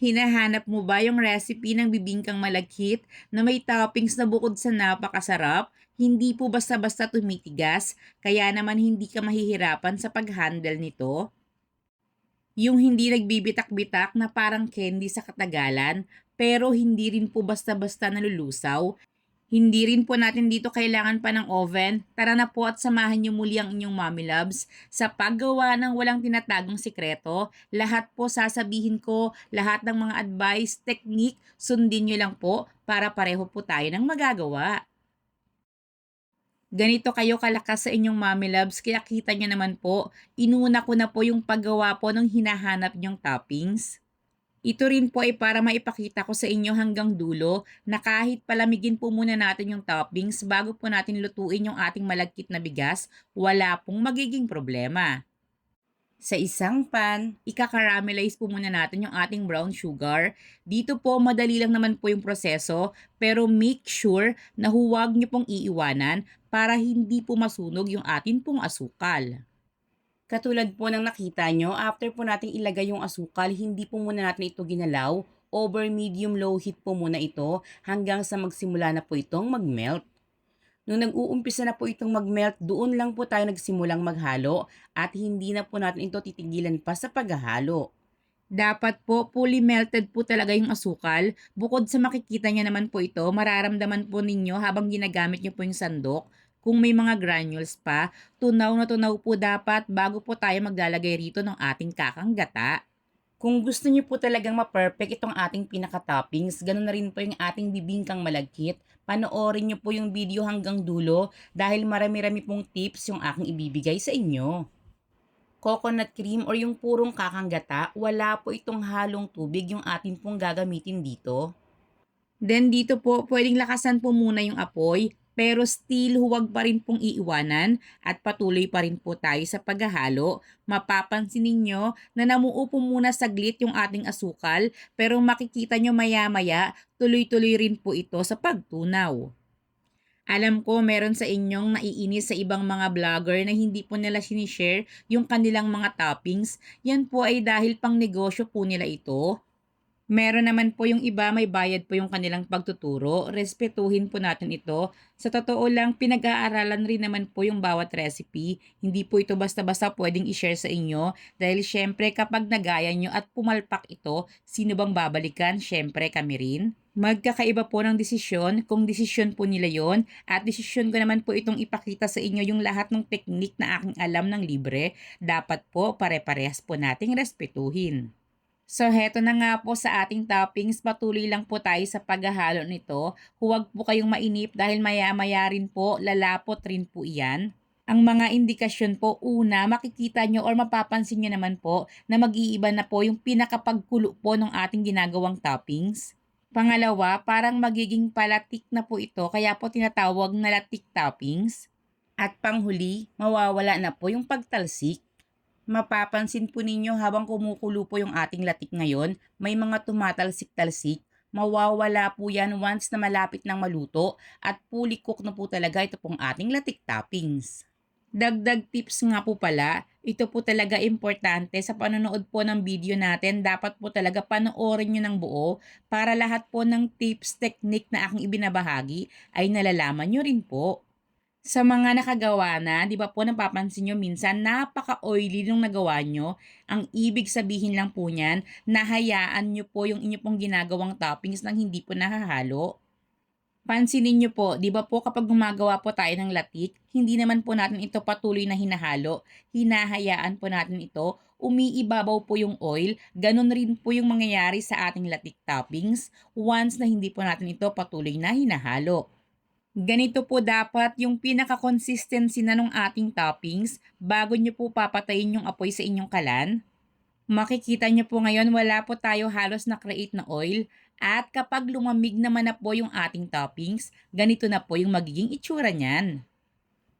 Hinahanap mo ba yung recipe ng bibingkang malagkit na may toppings na bukod sa napakasarap, hindi po basta-basta tumitigas, kaya naman hindi ka mahihirapan sa pag-handle nito? Yung hindi nagbibitak-bitak na parang candy sa katagalan, pero hindi rin po basta-basta nalulusaw. Hindi rin po natin dito kailangan pa ng oven. Tara na po at samahan niyo muli ang inyong mommy loves sa paggawa ng walang tinatagong sikreto. Lahat po sasabihin ko, lahat ng mga advice, technique, sundin niyo lang po para pareho po tayo ng magagawa. Ganito kayo kalakas sa inyong mommy loves, kaya kita niyo naman po, inuna ko na po yung paggawa po ng hinahanap niyong toppings. Ito rin po ay para maipakita ko sa inyo hanggang dulo na kahit palamigin po muna natin yung toppings bago po natin lutuin yung ating malagkit na bigas, wala pong magiging problema. Sa isang pan, ika-caramelize po muna natin yung ating brown sugar. Dito po, madali lang naman po yung proseso, pero make sure na huwag niyo pong iiwanan para hindi po masunog yung atin pong asukal. Katulad po ng nakita nyo, after po nating ilagay yung asukal, hindi po muna natin ito ginalaw. Over medium low heat po muna ito hanggang sa magsimula na po itong mag-melt. Nung nag-uumpisa na po itong mag-melt, doon lang po tayo nagsimulang maghalo at hindi na po natin ito titigilan pa sa paghahalo. Dapat po fully melted po talaga yung asukal. Bukod sa makikita niya naman po ito, mararamdaman po ninyo habang ginagamit niyo po yung sandok kung may mga granules pa, tunaw na tunaw po dapat bago po tayo maglalagay rito ng ating kakang gata. Kung gusto niyo po talagang ma-perfect itong ating pinaka-toppings, ganun na rin po yung ating bibingkang malagkit. Panoorin niyo po yung video hanggang dulo dahil marami-rami pong tips yung aking ibibigay sa inyo. Coconut cream or yung purong kakang gata, wala po itong halong tubig yung atin pong gagamitin dito. Then dito po, pwedeng lakasan po muna yung apoy pero still huwag pa rin pong iiwanan at patuloy pa rin po tayo sa paghahalo. Mapapansin ninyo na namuupo muna saglit yung ating asukal pero makikita nyo maya-maya tuloy-tuloy rin po ito sa pagtunaw. Alam ko meron sa inyong naiinis sa ibang mga vlogger na hindi po nila sinishare yung kanilang mga toppings. Yan po ay dahil pang negosyo po nila ito. Meron naman po yung iba may bayad po yung kanilang pagtuturo. Respetuhin po natin ito. Sa totoo lang, pinag-aaralan rin naman po yung bawat recipe. Hindi po ito basta-basta pwedeng i-share sa inyo dahil syempre kapag nagaya nyo at pumalpak ito, sino bang babalikan? Syempre kami rin. Magkakaiba po ng desisyon kung desisyon po nila yon at desisyon ko naman po itong ipakita sa inyo yung lahat ng teknik na aking alam ng libre. Dapat po pare-parehas po nating respetuhin. So, heto na nga po sa ating toppings. Patuloy lang po tayo sa paghahalo nito. Huwag po kayong mainip dahil maya-maya rin po, lalapot rin po iyan. Ang mga indikasyon po, una, makikita nyo or mapapansin nyo naman po na mag-iiba na po yung pinakapagkulo po ng ating ginagawang toppings. Pangalawa, parang magiging palatik na po ito kaya po tinatawag na latik toppings. At panghuli, mawawala na po yung pagtalsik. Mapapansin po ninyo habang kumukulo po yung ating latik ngayon, may mga tumatalsik-talsik. Mawawala po yan once na malapit ng maluto at fully cook na po talaga ito pong ating latik toppings. Dagdag tips nga po pala, ito po talaga importante sa panonood po ng video natin. Dapat po talaga panoorin nyo ng buo para lahat po ng tips, technique na aking ibinabahagi ay nalalaman nyo rin po. Sa mga nakagawa na, di ba po napapansin nyo minsan, napaka-oily nung nagawa nyo. Ang ibig sabihin lang po niyan, nahayaan nyo po yung inyo pong ginagawang toppings nang hindi po nahahalo. Pansinin nyo po, di ba po kapag gumagawa po tayo ng latik, hindi naman po natin ito patuloy na hinahalo. Hinahayaan po natin ito, umiibabaw po yung oil, ganun rin po yung mangyayari sa ating latik toppings once na hindi po natin ito patuloy na hinahalo. Ganito po dapat yung pinaka-consistency na ng ating toppings bago nyo po papatayin yung apoy sa inyong kalan. Makikita nyo po ngayon wala po tayo halos na create na oil at kapag lumamig naman na po yung ating toppings, ganito na po yung magiging itsura niyan.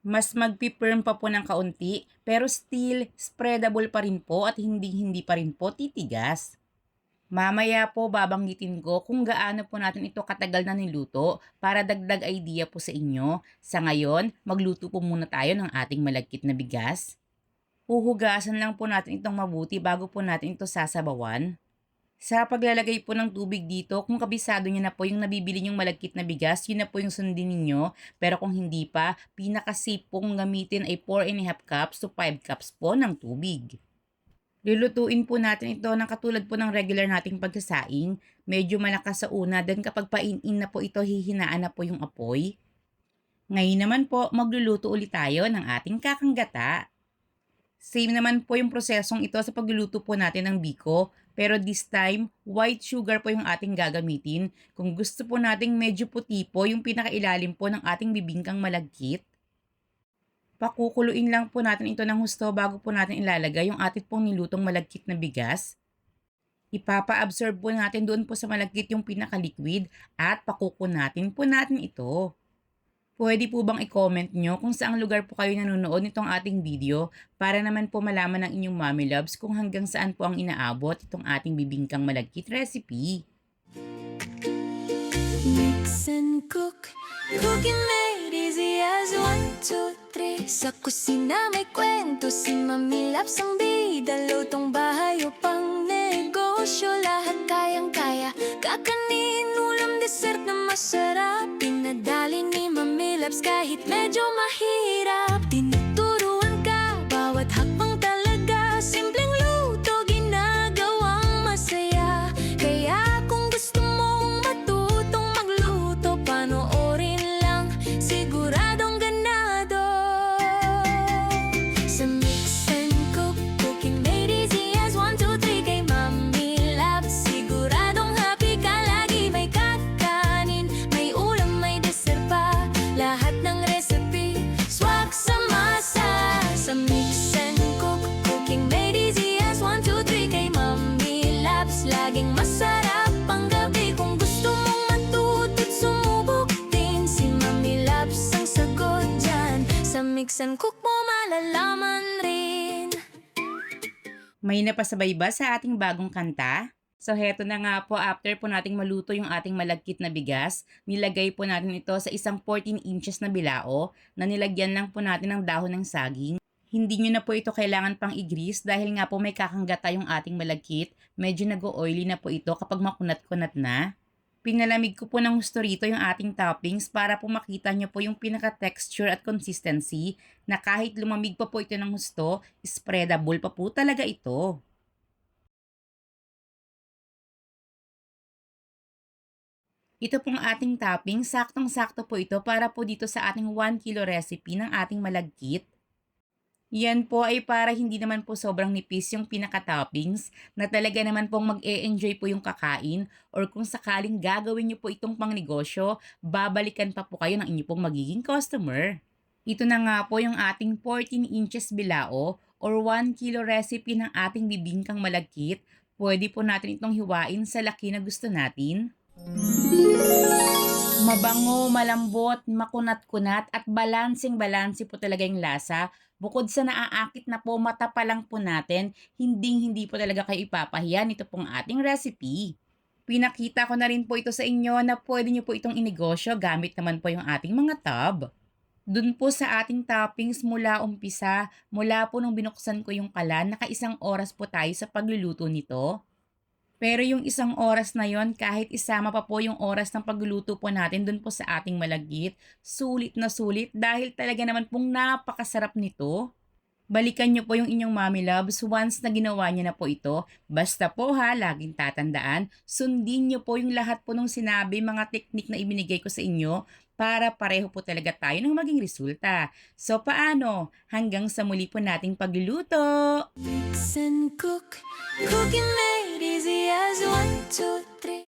Mas magpipirm pa po ng kaunti pero still spreadable pa rin po at hindi hindi pa rin po titigas. Mamaya po babanggitin ko kung gaano po natin ito katagal na niluto para dagdag idea po sa inyo. Sa ngayon, magluto po muna tayo ng ating malagkit na bigas. Huhugasan lang po natin itong mabuti bago po natin ito sasabawan. Sa paglalagay po ng tubig dito, kung kabisado niyo na po yung nabibili niyong malagkit na bigas, yun na po yung sundin ninyo. Pero kung hindi pa, pinaka-safe pong gamitin ay 4 and a half cups to 5 cups po ng tubig. Lulutuin po natin ito ng katulad po ng regular nating pagsasaing. Medyo malakas sa una, then kapag pain-in na po ito, hihinaan na po yung apoy. Ngayon naman po, magluluto ulit tayo ng ating kakanggata. Same naman po yung prosesong ito sa pagluluto po natin ng biko, pero this time, white sugar po yung ating gagamitin. Kung gusto po nating medyo puti po, yung pinakailalim po ng ating bibingkang malagkit. Pakukuluin lang po natin ito ng husto bago po natin ilalagay yung ating pong nilutong malagkit na bigas. Ipapa-absorb po natin doon po sa malagkit yung pinaka-liquid at pakukunatin po natin ito. Pwede po bang i-comment nyo kung saang lugar po kayo nanonood nitong ating video para naman po malaman ng inyong mommy loves kung hanggang saan po ang inaabot itong ating bibingkang malagkit recipe. Mix and cook, cooking two, three. Sa kusina may kwento si Mami Laps ang bida, lutong bahay o pang negosyo, lahat kayang-kaya. Kakanin, ulam, dessert na masarap, pinadali ni Mami Laps kahit medyo mahirap. Labs. Laging masarap ang gabi kung gusto mong matuto't ang sagot dyan. Sa mix and cook mo malalaman rin. May napasabay ba sa ating bagong kanta? So heto na nga po, after po nating maluto yung ating malagkit na bigas, nilagay po natin ito sa isang 14 inches na bilao na nilagyan lang po natin ng dahon ng saging. Hindi nyo na po ito kailangan pang i-grease dahil nga po may kakanggata yung ating malagkit. Medyo nag-oily na po ito kapag makunat-kunat na. Pinalamig ko po ng gusto rito yung ating toppings para po makita nyo po yung pinaka-texture at consistency na kahit lumamig pa po ito ng gusto, spreadable pa po talaga ito. Ito pong ating topping, saktong-sakto po ito para po dito sa ating 1 kilo recipe ng ating malagkit. Yan po ay para hindi naman po sobrang nipis yung pinaka-toppings na talaga naman pong mag-e-enjoy po yung kakain or kung sakaling gagawin nyo po itong pangnegosyo, babalikan pa po kayo ng inyo pong magiging customer. Ito na nga po yung ating 14 inches bilao or 1 kilo recipe ng ating bibingkang malagkit. Pwede po natin itong hiwain sa laki na gusto natin. Mabango, malambot, makunat-kunat at balansing-balansi po talaga yung lasa. Bukod sa naaakit na po, mata pa lang po natin, hinding-hindi po talaga kayo ipapahiya nito pong ating recipe. Pinakita ko na rin po ito sa inyo na pwede nyo po itong inegosyo gamit naman po yung ating mga tub. Doon po sa ating toppings mula umpisa, mula po nung binuksan ko yung kalan, naka-isang oras po tayo sa pagluluto nito. Pero yung isang oras na yon kahit isama pa po yung oras ng pagluluto po natin dun po sa ating malagit, sulit na sulit dahil talaga naman pong napakasarap nito. Balikan nyo po yung inyong mommy loves once na ginawa nyo na po ito. Basta po ha, laging tatandaan, sundin nyo po yung lahat po nung sinabi, mga teknik na ibinigay ko sa inyo para pareho po talaga tayo ng maging resulta. So paano? Hanggang sa muli po nating pagluluto! Mix and cook, cooking as one, two, three.